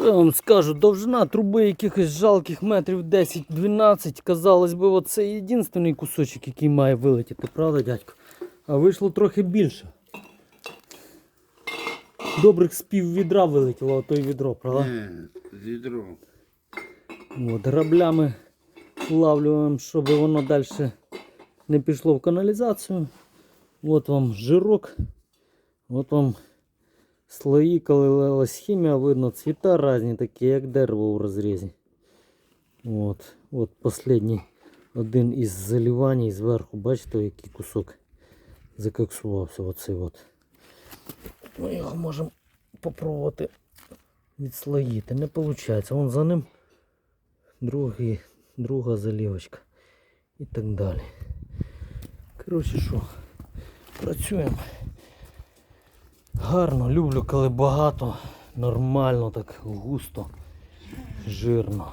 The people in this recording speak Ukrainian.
Що я вам скажу, довжина труби якихось жалких метрів 10-12. Казалось би, оце єдиний кусочок, який має вилетіти, правда, дядько? А вийшло трохи більше. Добрих з пів відра вилетіло, а то й відро, правда? Не, відро. От, граблями влавлюємо, щоб воно далі не пішло в каналізацію. От вам жирок. От вам слої, коли лилась хімія, видно цвіта різні такі, як дерево у розрізі. От, от последній один із заливань зверху, бачите, який кусок закоксувався. Оцей от. Ми його можемо попробувати відслоїти. Не виходить. Вон за ним другий, друга залівочка і так далі. Коротше що, працюємо. Гарно, люблю, коли багато, нормально, так густо, жирно.